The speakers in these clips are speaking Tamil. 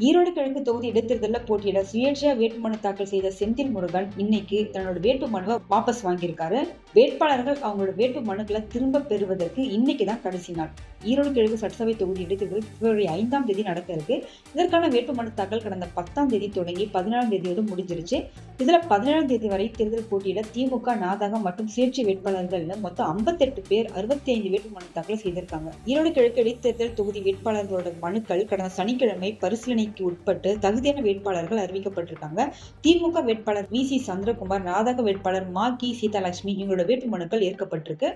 ஈரோடு கிழக்கு தொகுதி இடைத்தேர்தலில் போட்டியிட சுயேட்சையா வேட்புமனு தாக்கல் செய்த செந்தில் முருகன் இன்னைக்கு தன்னோட வேட்பு மனுவை வாபஸ் வாங்கியிருக்காரு. வேட்பாளர்கள் அவங்களோட வேட்பு மனுக்களை திரும்ப பெறுவதற்கு இன்னைக்கு தான் கடைசி நாள். ஈரோடு கிழக்கு சட்டசபை தொகுதி இடைத்தேர்தல் பிப்ரவரி ஐந்தாம் தேதி நடக்க இருக்கு இதற்கான வேட்புமனு தாக்கல் கடந்த பத்தாம் தேதி தொடங்கி பதினாலாம் தேதியோடு முடிஞ்சிருச்சு. இதுல பதினேழாம் தேதி வரை தேர்தல் போட்டியிட திமுக நாதகம் மற்றும் சுயேட்சை வேட்பாளர்கள் மொத்தம் ஐம்பத்தெட்டு பேர் அறுபத்தி ஐந்து வேட்புமனு தாக்கல் செய்திருக்காங்க. ஈரோடு கிழக்கு இடைத்தேர்தல் தொகுதி வேட்பாளர்களோட மனுக்கள் கடந்த சனிக்கிழமை பரிசீலனை பரிசீலனைக்கு உட்பட்டு தகுதியான வேட்பாளர்கள் அறிவிக்கப்பட்டிருக்காங்க. திமுக வேட்பாளர் வி சி சந்திரகுமார் நாதக வேட்பாளர் மா கி சீதாலட்சுமி இவங்களோட வேட்புமனுக்கள் ஏற்கப்பட்டிருக்கு.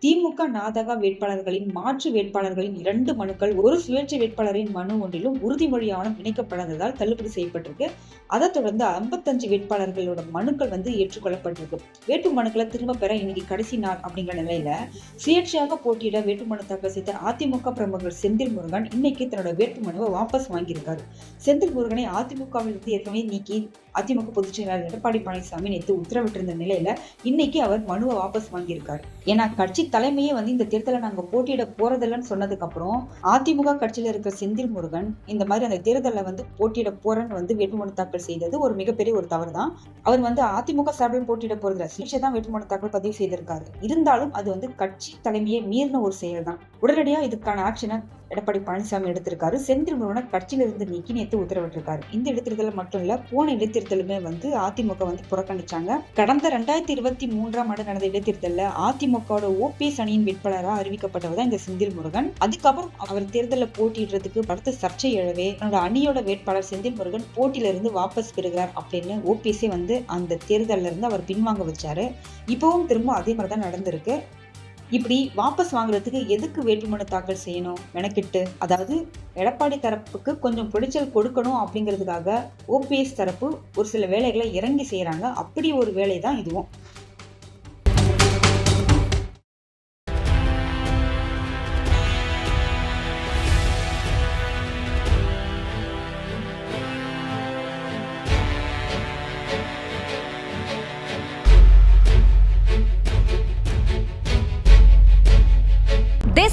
திமுக நாதக வேட்பாளர்களின் மாற்று வேட்பாளர்களின் இரண்டு மனுக்கள் ஒரு சுயேட்சை வேட்பாளரின் மனு ஒன்றிலும் உறுதிமொழி ஆவணம் இணைக்கப்படாததால் தள்ளுபடி செய்யப்பட்டிருக்கு. அதைத் தொடர்ந்து ஐம்பத்தஞ்சு வேட்பாளர்களோட மனுக்கள் வந்து ஏற்றுக்கொள்ளப்பட்டிருக்கு. வேட்பு மனுக்களை திரும்ப பெற இன்னைக்கு கடைசி நாள் அப்படிங்கிற நிலையில சுயேட்சையாக போட்டியிட வேட்புமனு தாக்கல் செய்த அதிமுக பிரமுகர் செந்தில் முருகன் இன்னைக்கு தன்னோட வேட்புமனுவை வாபஸ் வாங்கியிருக்காரு. செந்தில் முருகனை அதிமுகவில் இருந்து ஏற்கனவே நீக்கி அதிமுக பொதுச் செயலாளர் எடப்பாடி பழனிசாமி நேற்று உத்தரவிட்டிருந்த நிலையில இன்னைக்கு அவர் மனுவை வாபஸ் வாங்கியிருக்காரு. ஏன்னா கட்சி தலைமையே வந்து இந்த தேர்தலை நாங்க போட்டியிட போறதில்லன்னு சொன்னதுக்கு அப்புறம் அதிமுக கட்சியில இருக்கிற செந்தில் முருகன் இந்த மாதிரி அந்த தேர்தலில் வந்து போட்டியிட போறேன்னு வந்து வேட்புமனு தாக்கல் செய்தது ஒரு மிகப்பெரிய ஒரு தவறு தான் அவர் வந்து அதிமுக சார்பில் போட்டியிட போறதுல சிகிச்சை தான் வேட்புமனு தாக்கல் பதிவு செய்திருக்காரு. இருந்தாலும் அது வந்து கட்சி தலைமையை மீறின ஒரு செயல் தான் உடனடியாக இதுக்கான ஆக்ஷனை எடப்பாடி பழனிசாமி எடுத்திருக்காரு. செந்தில் முருகனை கட்சியிலிருந்து நீக்கி நேற்று உத்தரவிட்டிருக்காரு. இந்த இடைத்தேர்தல் மட்டும் இல்ல போன இடைத்தேர்தலுமே வந்து அதிமுக வந்து புறக்கணிச்சாங்க. கடந்த ரெண்டாயிரத்தி இருபத்தி மூன்றாம் ஆண்டு நடந்த இடைத்தேர்தலில் அதிமுகவோட ஓபிஎஸ் அணியின் வேட்பாளராக அறிவிக்கப்பட்டவர் தான் இந்த செந்தில் முருகன். அதுக்கப்புறம் அவர் தேர்தலில் போட்டியிடுறதுக்கு அடுத்த சர்ச்சை எழவே தன்னோட அணியோட வேட்பாளர் செந்தில் முருகன் போட்டியிலிருந்து வாபஸ் பெறுகிறார் அப்படின்னு ஓபிஎஸ்ஸே வந்து அந்த தேர்தலில் இருந்து அவர் பின்வாங்க வச்சாரு. இப்பவும் திரும்ப அதே மாதிரி தான் நடந்திருக்கு. இப்படி வாபஸ் வாங்குறதுக்கு எதுக்கு வேட்புமனு தாக்கல் செய்யணும்? மெனக்கிட்டு. அதாவது எடப்பாடி தரப்புக்கு கொஞ்சம் பிடிச்சல் கொடுக்கணும் அப்படிங்கிறதுக்காக ஓபிஎஸ் தரப்பு ஒரு சில வேலைகளை இறங்கி செய்கிறாங்க அப்படி ஒரு வேலை தான் இதுவும்.